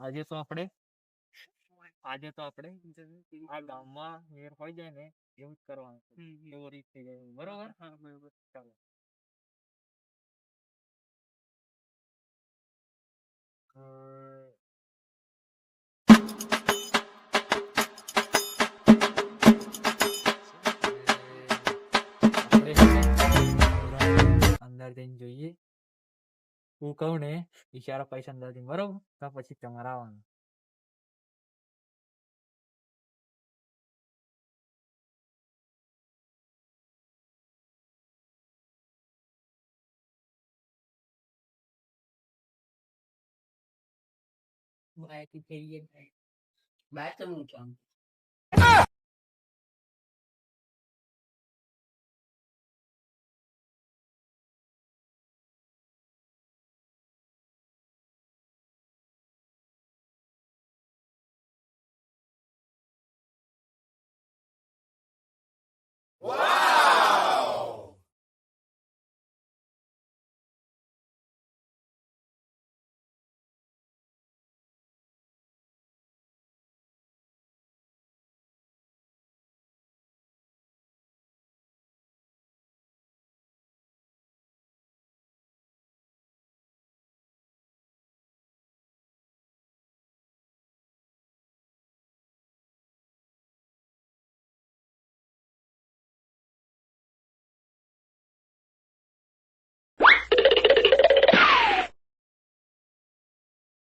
આજે તો આપણે આજે તો આપણે આ ગામમાં હોય જાય ને એવું જ કરવાનું એવો રીત થઈ જાય. બરોબર? હા બરોબર. ચાલો. કહું ને ઈશારો પૈસા અંદાજી બરોબર? તો પછી તમારે આવવાનું. બાયથી થઈ જાય બાય તો હું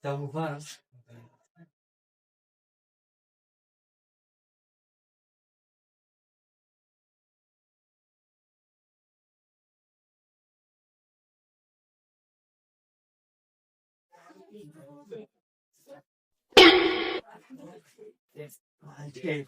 Tauban Yes. Okay.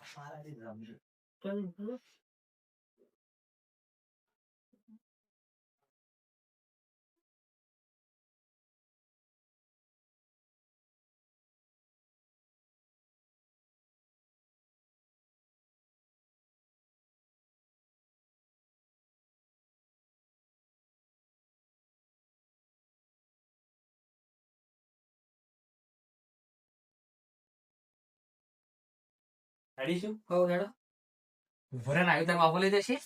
હેડીશું હો હેડો. ભરણ આવ્યું તાર બાપો લઈ જશે.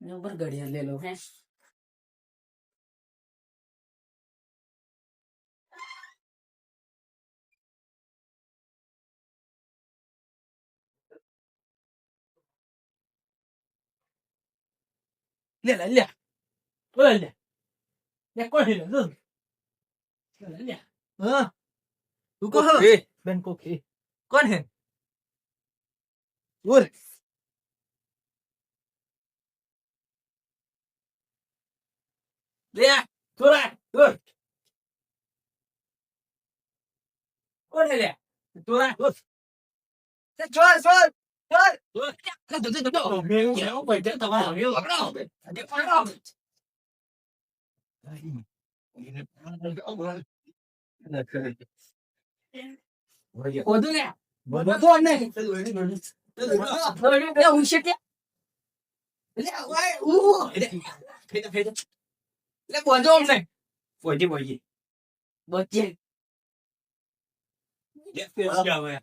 ઉપર ઘડિયાળ લે લો. હે? 练来练，过来练，练过去了日子，练来练，嗯，如果好，变过去，过去，我。练，出来，滚，过来练，出来，滚，再转转转。那等等等等，明天我们等到晚上又冷了，你快了。哎，你那个我，那可以。我也，我对了，我我做那个，这个这个这个，我这个我写的，那我我赔的赔的赔的，那我做呢，我的我的，我的，你不要讲呀。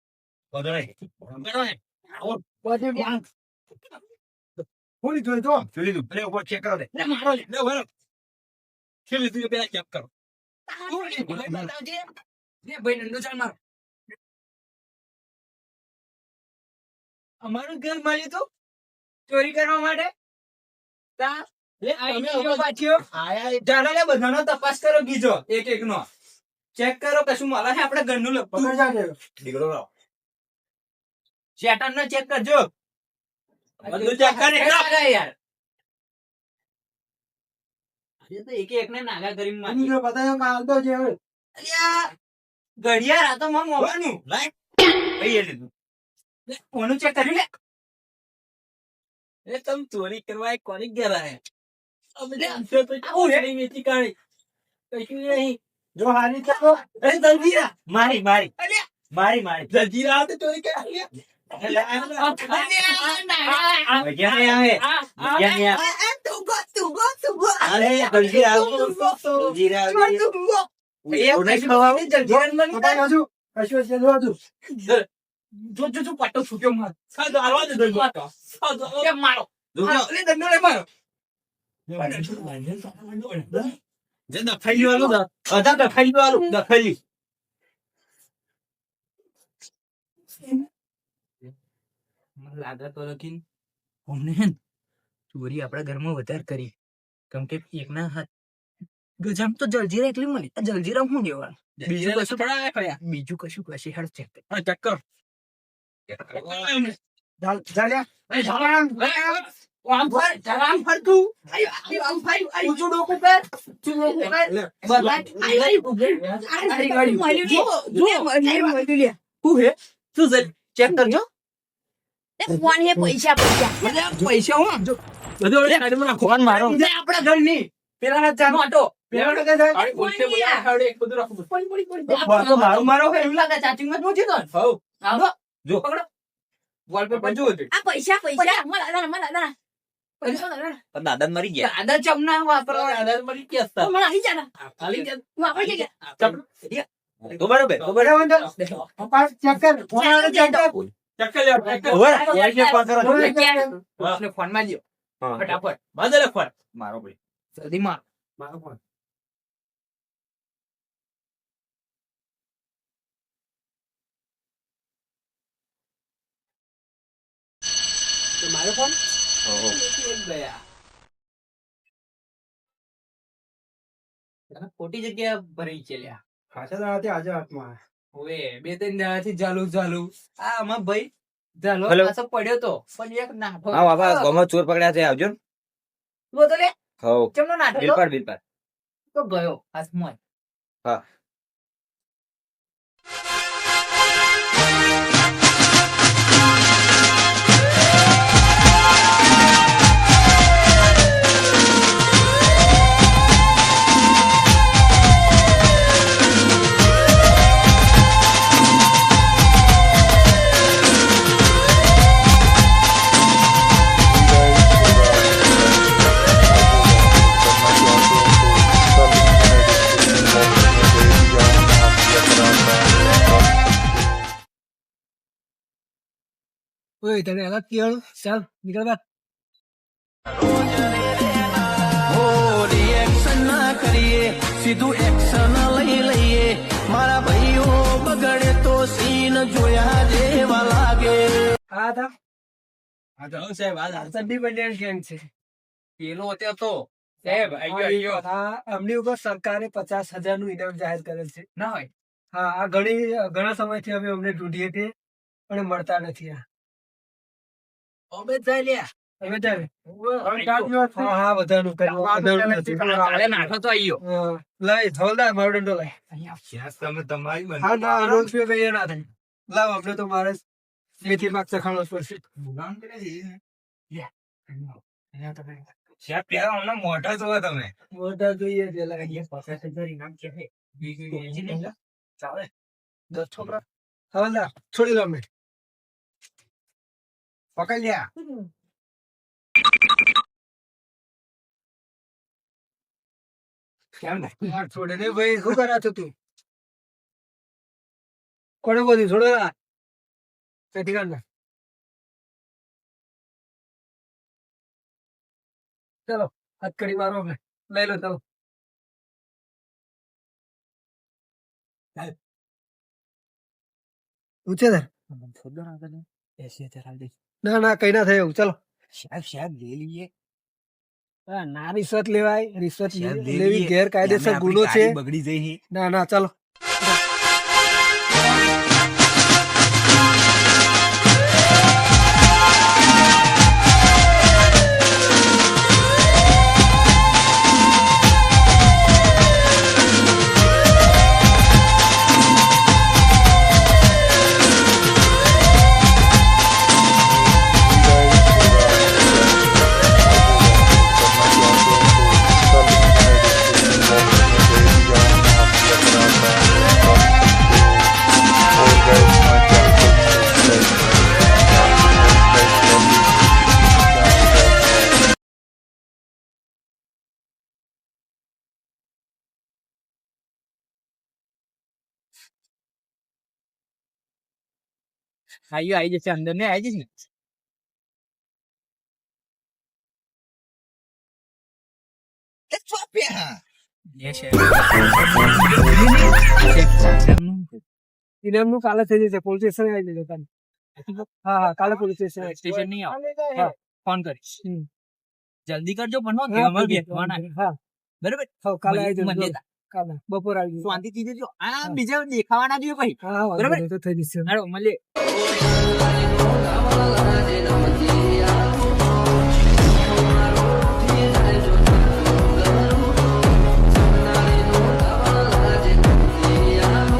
ખોલી જોઈ તો તું પેલા ચેક કરો અમારું ઘર મળ્યું તું ચોરી કરવા માટે બધાનો તપાસ કરો ગીજો એક એક નો ચેક કરો કશું મળે આપડે ઘરનું લખો દીકરો શેટર નો ચેક કરજો બધું ચેક કરી યાર. તો એક ને નાગા કરી મારી જો બતાયો કાલ તો જે ઘડિયાળ આ તો મારું મોબાઈલનું. લાય. કઈ એ લીધું. લે, ચેક કર્યું લે. એ તમ ચોરી કરવા કોની ઘેર આયા? અમે લે, તો તો આવું રે. ચોરી કાઢી. કશું નહીં. જો હારી ચાલો એ જલ્દીરા મારી મારી. મારી મારી. જલ્દી રાત ચોરી કરી પટ્ટો છૂટ્યો માર મારો દંડો લે મારો જે દફાઈ અધા દફાઈ વાળું દફાઈ મને લાગે તો લખીન અમને હે ચોરી આપણા ઘરમાં વધારે કરી. કેમ કે એકના હાથ ગજામ તો જલજીરા એટલી મળી. આ જલજીરા હું લેવાનું? બીજું કશું પડાય પડ્યા બીજું કશું કશી હેડ ચેક કર. ચેક કર ચેક એ જો હું પૈસા પૈસા. પૈસા હું? જો બધું રાખો. ફોન મારો. આપણા ઘરની પેલા ના જાનો આટો. પેલા ના જાય અરે બોલતે બોલા ખાવડે એક બધું રાખો પડી પડી પડી મારો મારો મારો એવું લાગે ચાચિંગમાં તું જીતો હવ. આવો જો. પકડો. વોલપેપર જુઓ તે. આ પૈસા પૈસા. મને દાદા દાદા મરી ગયા. દાદા ચમના વાપરવા આધાર મરી ગયા બરોબર. બરાબર પપ્પા ચેક કર. ફોનમાં લ્યો ફટાફટ. બાદલે ફોન. મારો ભાઈ. જલ્દી માર. મારો ફોન. તો મારો ફોન? ખોટી જગ્યા ભરાઈ છે લ્યા. ખાસા આજે હાથમાં. હવે બે ત્રણ દાડાથી ચાલુ ચાલુ આ આમાં ભાઈ ઝાલો Hello. પાછો પડ્યો તો. પણ એક નાઠો હા બાપા ગોમાં ચોર પકડ્યા છે આવજો. ને તું તો લે. હવ. ચમનો નાઠો બિલ તો? પર બિલ પર તો ગયો હાથમાં. હા. ઓય તને અલગ કેળ ચાલ નીકળ બાર રિએક્શન ના કરીએ સીધું એક્શન લઈ લઈએ મારા ભાઈઓ બગડે તો સીન જોયા જેવા લાગે હા તા? હા તો સાહેબ આ હર્ષદ ડિપેન્ડન્ટ ગેંગ છે. પેલો હતો તો સાહેબ આઈ ગયો, આઈ અમની ઉપર સરકારે પચાસ હજારનું ઇનામ જાહેર કરેલ છે. ના હોય. હા આ ઘણી ઘણા સમયથી અમે અમને ઢૂંઢીએ છીએ પણ મળતા નથી આ. હવે જાય લ્યા. હવે હવે છે. હા કર્યું બધાનું નથી. કાલે નાઠો તો લઈ મારો દંડો લઈ. હા ના રોજ પીવે બે ના થાય. લાવ આપણે તો મારે મેથી પાક ચખાણો પડશે. મોટા જોઈએ પેલા ચાલે. દસ છોકરા. હવલદાર છોડી લો અમે પકડ લ્યા કેમ હાથ છોડે ને ભાઈ શું કરા છો તું? કોને બોલી છોડો ના કથી કાઢ ના ચલો હાથ કડી મારો લઈ લો ચલો. ઊંચે ધર ના. ના ના કઈ ના થાય એવું. ચલો. સાહેબ સાહેબ લઈ લઈએ. ના રિશ્વત લેવાય. રિશ્વત લેવી ગેરકાયદેસર ગુનો છે. બગડી જઈ ના ના ચાલો. આયો આવી જશે અંદર ને? આવી જશે એ કાલે થઈ જશે પોલીસ સ્ટેશન આવી જજો કાલે. હા હા કાલે પોલીસ સ્ટેશન સ્ટેશન નહીં આવો. ફોન કરીશ. જલ્દી કરજો પણ અમારે કરજો. હા. બરાબર? કાલે આવી જજો કાલે બપોર આવી શાંતિ થી જજો. આ. બીજા દેખાવાના જોઈએ ભાઈ. બરાબર? તો થઈ જશે. મળીએ.